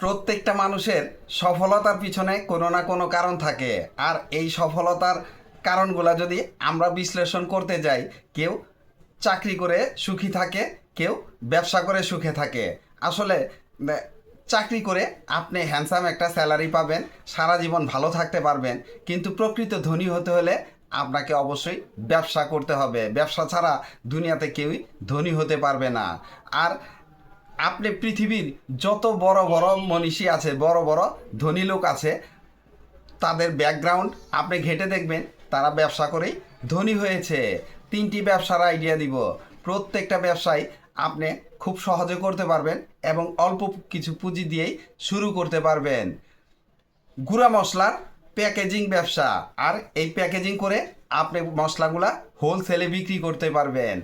প্রত্যেকটা মানুষের সফলতার পিছনে কোনো না কোনো কারণ থাকে। আর এই সফলতার কারণগুলো যদি আমরা বিশ্লেষণ করতে যাই, কেউ চাকরি করে সুখী থাকে, কেউ ব্যবসা করে সুখে থাকে। আসলে চাকরি করে আপনি হ্যান্ডসাম একটা স্যালারি পাবেন, সারা জীবন ভালো থাকতে পারবেন, কিন্তু প্রকৃত ধনী হতে হলে আপনাকে অবশ্যই ব্যবসা করতে হবে। ব্যবসা ছাড়া দুনিয়াতে কেউই ধনী হতে পারবে না। আর আপনি পৃথিবীর যত বড় বড় মনীষী আছে, বড় বড় ধনী লোক আছে, তাদের ব্যাকগ্রাউন্ড আপনি ঘেটে দেখবেন, তারা ব্যবসা করেই ধনী হয়েছে। তিনটি ব্যবসার আইডিয়া দিব। প্রত্যেকটা ব্যবসায় আপনি খুব সহজে করতে পারবেন এবং অল্প কিছু পুঁজি দিয়েই শুরু করতে পারবেন। গুঁড়া মশলার প্যাকেজিং ব্যবসা। আর এই প্যাকেজিং করে আপনি মশলাগুলা হোলসেলে বিক্রি করতে পারবেন।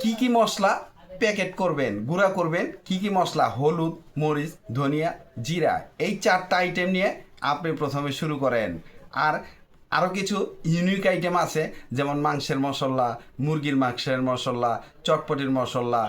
কি কি মশলা প্যাকেট করবেন, গুঁড়া করবেন, কি কি মশলা? হলুদ, মরিচ, ধনিয়া, জিরা, এই চারটা আইটেম নিয়ে আপনি প্রথমে শুরু করেন। আর আরও কিছু ইউনিক আইটেম আছে, যেমন মাংসের মশলা, মুরগির মাংসের মশলা, চটপটির মশলা,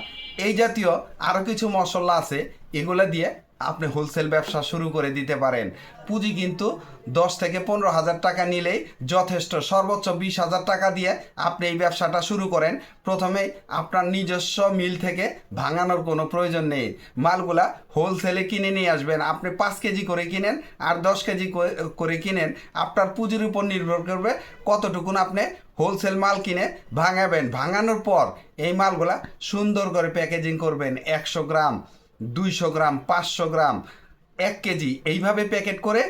এই জাতীয় আরও কিছু মশলা আছে, এগুলো দিয়ে আপনি হোলসেল ব্যবসা শুরু করে দিতে পারেন। পুঁজি কিন্তু দশ থেকে পনেরো হাজার টাকা নিলেই যথেষ্ট। সর্বোচ্চ বিশ হাজার টাকা দিয়ে আপনি এই ব্যবসাটা শুরু করেন। প্রথমে আপনার নিজস্ব মিল থেকে ভাঙানোর কোনো প্রয়োজন নেই। মালগুলা হোলসেলে কিনে নিয়ে আসবেন। আপনি পাঁচ কেজি করে কিনেন আর দশ কেজি করে- কিনেন। আপনার পুঁজির উপর নির্ভর করবে কতটুকুন আপনি হোলসেল মাল কিনে ভাঙাবেন। ভাঙানোর পর এই মালগুলা সুন্দর করে প্যাকেজিং করবেন। একশো গ্রাম। দুইশো গ্রাম, পাঁচশো গ্রাম, এক কেজি, এইভাবে প্যাকেট করে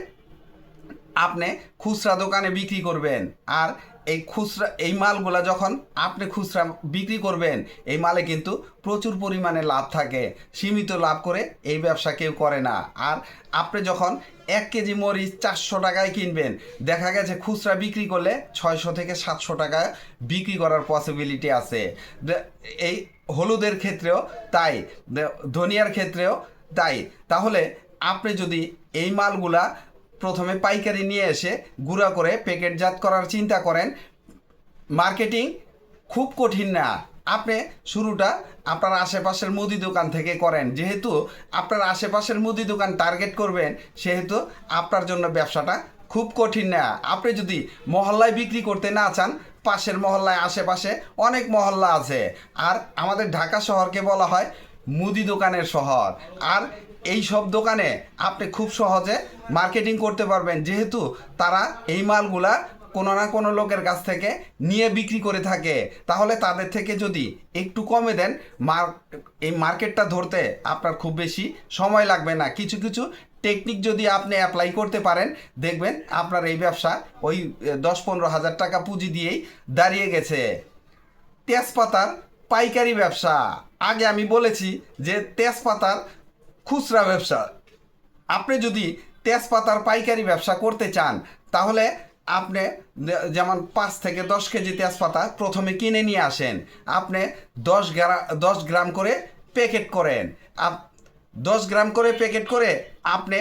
আপনি খুচরা দোকানে বিক্রি করবেন। আর এই খুচরা, এই মালগুলা যখন আপনি খুচরা বিক্রি করবেন, এই মালে কিন্তু প্রচুর পরিমাণে লাভ থাকে। সীমিত লাভ করে এই ব্যবসা কেউ করে না। আর আপনি যখন এক কেজি মরিচ চারশো টাকায় কিনবেন, দেখা গেছে খুচরা বিক্রি করলে ছয়শো থেকে সাতশো টাকায় বিক্রি করার পসিবিলিটি আছে। এই হলুদের ক্ষেত্রেও তাই ধনিয়ার ক্ষেত্রেও তাই। তাহলে আপনি যদি এই মালগুলা প্রথমে পাইকারি নিয়ে এসে গুঁড়া করে প্যাকেটজাত করার চিন্তা করেন। মার্কেটিং খুব কঠিন না। আপনি শুরুটা আপনার আশেপাশের মুদি দোকান থেকে করেন। যেহেতু আপনার আশেপাশের মুদি দোকান টার্গেট করবেন, সেহেতু আপনার জন্য ব্যবসাটা খুব কঠিন না। আপনি যদি মহল্লায় বিক্রি করতে না চান, পাশের মহল্লায় আশেপাশে অনেক মহল্লা আছে। আর আমাদের ঢাকা শহরকে বলা হয় মুদি দোকানের শহর। আর এই সব দোকানে আপনি খুব সহজে মার্কেটিং করতে পারবেন। যেহেতু তারা এই মালগুলা কোনো না কোনো লোকের কাছ থেকে নিয়ে বিক্রি করে থাকে। তাহলে তাদের থেকে যদি একটু কমে দেন, মার এই মার্কেটটা ধরতে আপনার খুব বেশি সময় লাগবে না। কিছু কিছু টেকনিক যদি আপনি অ্যাপ্লাই করতে পারেন, দেখবেন আপনার এই ব্যবসা ওই দশ পনেরো হাজার টাকা পুঁজি দিয়েই দাঁড়িয়ে গেছে। তেজপাতার পাইকারি ব্যবসা। আগে আমি বলেছি যে তেজপাতার খুচরা ব্যবসা। আপনি যদি তেজপাতার পাইকারি ব্যবসা করতে চান, তাহলে আপনি যেমন পাঁচ থেকে দশ কেজি তেজপাতা প্রথমে কিনে নিয়ে আসেন। আপনি দশ গ্রা দশ গ্রাম করে প্যাকেট করেন। আপ দশ গ্রাম করে প্যাকেট করে আপনি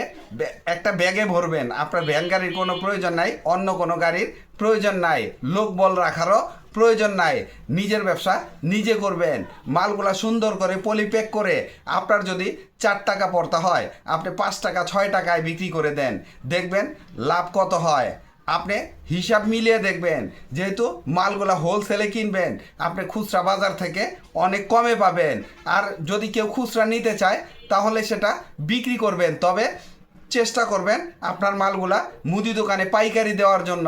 একটা ব্যাগে ভরবেন। আপনার ভ্যান গাড়ির কোনো প্রয়োজন নাই, অন্য কোনো গাড়ির প্রয়োজন নাই। লোক বল রাখারও প্রয়োজন নাই। নিজের ব্যবসা নিজে করবেন। মালগুলা সুন্দর করে পলিপ্যাক করে আপনার যদি চার টাকা পড়তা হয়, আপনি পাঁচ টাকা, ছয় টাকায় বিক্রি করে দেন। দেখবেন লাভ কত হয়। আপনি হিসাব মিলিয়ে দেখবেন। যেহেতু মালগুলা হোলসেলে কিনবেন, আপনি খুচরা বাজার থেকে অনেক কমে পাবেন। আর যদি কেউ খুচরা নিতে চায়, তাহলে সেটা বিক্রি করবেন। তবে চেষ্টা করবেন আপনার মালগুলা মুদি দোকানে পাইকারি দেওয়ার জন্য।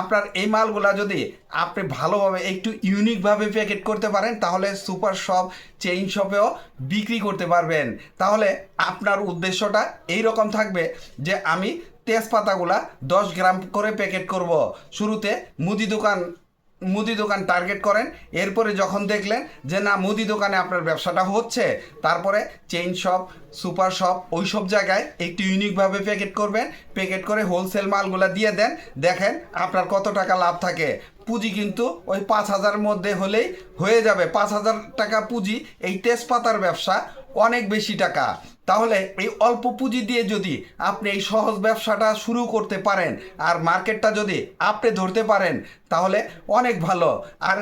আপনার এই মালগুলা যদি আপনি ভালোভাবে একটু ইউনিকভাবে প্যাকেট করতে পারেন, তাহলে সুপার শপ চেইন শপেও বিক্রি করতে পারবেন। তাহলে আপনার উদ্দেশ্যটা এই রকম থাকবে যে আমি তেজপাতাগুলা দশ গ্রাম করে প্যাকেট করব। শুরুতে মুদি দোকান মুদি দোকান টার্গেট করেন। এরপরে যখন দেখলেন যে না, মুদি দোকানে আপনার ব্যবসাটা হচ্ছে, তারপরে চেইন শপ সুপার শপ ওই সব জায়গায় একটু ইউনিকভাবে প্যাকেট করবেন। প্যাকেট করে হোলসেল মালগুলা দিয়ে দেন। দেখেন আপনার কত টাকা লাভ থাকে। পুঁজি কিন্তু ওই পাঁচ হাজার মধ্যে হলেই হয়ে যাবে। পাঁচ হাজার টাকা পুঁজি এই তেজপাতার ব্যবসা অনেক বেশি টাকা। তাহলে এই অল্প পুঁজি দিয়ে যদি আপনি এই সহজ ব্যবসাটা শুরু করতে পারেন আর মার্কেটটা যদি আপনি ধরতে পারেন, তাহলে অনেক ভালো। আর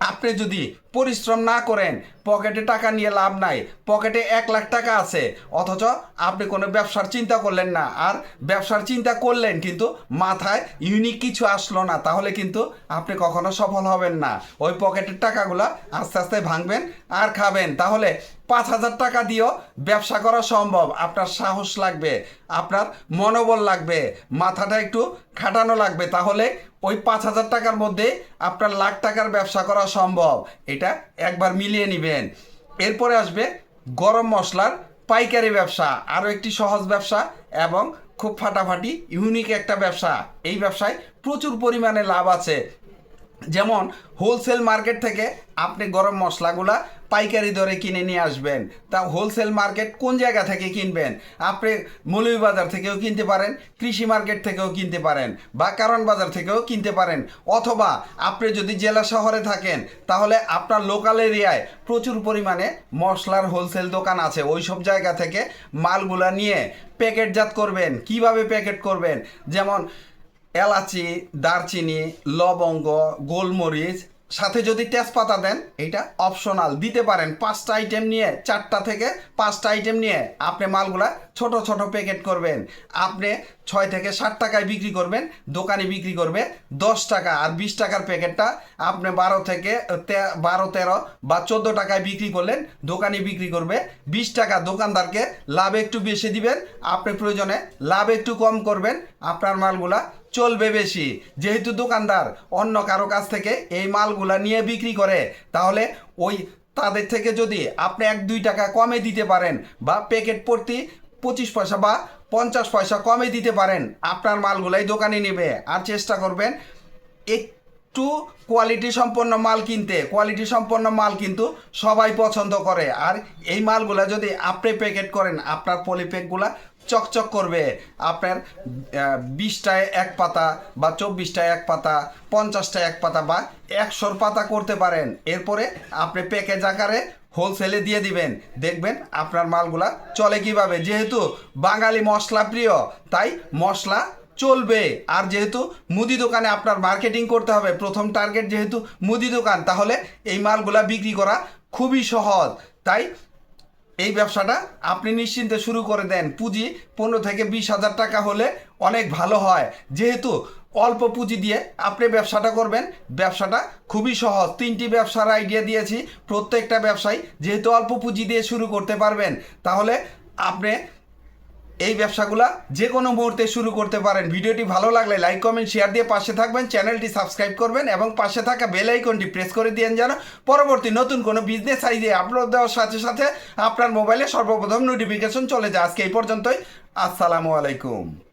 আপনি যদি পরিশ্রম না করেন, পকেটে টাকা নিয়ে লাভ নাই, পকেটে এক লাখ টাকা আছে। অথচ আপনি কোনো ব্যবসার চিন্তা করলেন না। আর ব্যবসার চিন্তা করলেন কিন্তু মাথায় ইউনিক কিছু আসলো না। তাহলে কিন্তু আপনি কখনো সফল হবেন না। ওই পকেটের টাকাগুলো আস্তে আস্তে ভাঙবেন আর খাবেন। তাহলে পাঁচ হাজার টাকা দিয়েও ব্যবসা করা সম্ভব। আপনার সাহস লাগবে, আপনার মনোবল লাগবে, মাথাটা একটু খাটানো লাগবে। তাহলে ওই পাঁচ হাজার টাকার মধ্যে আপনার লাখ টাকার ব্যবসা করা সম্ভব। এটা একবার মিলিয়ে নেবেন। এরপরে আসবে গরম মশলার পাইকারি ব্যবসা, আরও একটি সহজ ব্যবসা এবং খুব ফাটাফাটি, ইউনিক একটা ব্যবসা। এই ব্যবসায় প্রচুর পরিমাণে লাভ আছে। যেমন হোলসেল মার্কেট থেকে আপনি গরম মশলাগুলা পাইকারি দরে কিনে নিয়ে আসবেন। তা হোলসেল মার্কেট কোন জায়গা থেকে কিনবেন? আপনি মৌলভীবাজার থেকেও কিনতে পারেন, কৃষি মার্কেট থেকেও কিনতে পারেন বা কারণ বাজার থেকেও কিনতে পারেন। অথবা আপনি যদি জেলা শহরে থাকেন, তাহলে আপনার লোকাল এরিয়ায় প্রচুর পরিমাণে মশলার হোলসেল দোকান আছে। ওই সব জায়গা থেকে মালগুলা নিয়ে প্যাকেটজাত করবেন। কীভাবে প্যাকেট করবেন? যেমন এলাচি, দারচিনি, লবঙ্গ, গোলমরিচ, সাথে যদি তেজপাতা দেন এটা অপশনাল দিতে পারেন পাঁচটা আইটেম নিয়ে, চারটা থেকে পাঁচটা আইটেম নিয়ে। আপনি মালগুলা ছোট ছোট প্যাকেট করবেন। আপনি ছয় থেকে ষাট টাকায় বিক্রি করবেন, দোকানে বিক্রি করবে দশ টাকা আর বিশ টাকার প্যাকেটটা আপনি বারো থেকে বারো, তেরো বা চোদ্দ টাকায় বিক্রি করলেন, দোকানে বিক্রি করবে। বিশ টাকা দোকানদারকে লাভ একটু বেশি দিবেন, আপনি প্রয়োজনে লাভ একটু কম করবেন, আপনার মালগুলা চলবে বেশি। যেহেতু দোকানদার অন্য কারও কাছ থেকে এই মালগুলা নিয়ে বিক্রি করে, তাহলে ওই তাদের থেকে যদি আপনি এক, দুই টাকা কমে দিতে পারেন বা প্যাকেট প্রতি পঁচিশ পয়সা বা পঞ্চাশ পয়সা কমে দিতে পারেন। আপনার মালগুলাই দোকানে নেবে। আর চেষ্টা করবেন একটু কোয়ালিটি সম্পন্ন মাল কিনতে। কোয়ালিটি সম্পন্ন মাল কিন্তু সবাই পছন্দ করে। আর এই মালগুলা যদি আপনি প্যাকেট করেন, আপনার পলিপ্যাকগুলা চকচক করবে। আপনার বিশটায় এক পাতা বা চব্বিশটায় এক পাতা, পঞ্চাশটায় এক পাতা বা একশোর পাতা করতে পারেন। এরপরে আপনি প্যাকেজ আকারে হোলসেলে দিয়ে দিবেন। দেখবেন আপনার মালগুলা চলে কীভাবে। যেহেতু বাঙালি মশলা প্রিয়, তাই মশলা চলবে। আর যেহেতু মুদি দোকানে আপনার মার্কেটিং করতে হবে, প্রথম টার্গেট যেহেতু মুদি দোকান, তাহলে এই মালগুলা বিক্রি করা খুবই সহজ। তাই এই ব্যবসাটা আপনি নিশ্চিন্তে শুরু করে দেন। পুঁজি পনেরো থেকে বিশ হাজার টাকা হলে অনেক ভালো হয়। যেহেতু অল্প পুঁজি দিয়ে আপনি ব্যবসাটা করবেন। ব্যবসাটা খুবই সহজ। তিনটি ব্যবসার আইডিয়া দিয়েছি। প্রত্যেকটা ব্যবসায় যেহেতু অল্প পুঁজি দিয়ে শুরু করতে পারবেন, তাহলে আপনি এই ব্যবসাগুলা যে কোনো মুহূর্তে শুরু করতে পারেন। ভিডিওটি ভালো লাগলে লাইক কমেন্ট শেয়ার দিয়ে পাশে থাকবেন, চ্যানেলটি সাবস্ক্রাইব করবেন এবং পাশে থাকা বেল আইকনটি প্রেস করে দিয়েন যেন পরবর্তী নতুন কোনো বিজনেস আইডিয়া আপলোড দেওয়ার সাথে সাথে আপনার মোবাইলে সর্বপ্রথম নোটিফিকেশন চলে যায়। আজকে এই পর্যন্তই। আসসালামু আলাইকুম।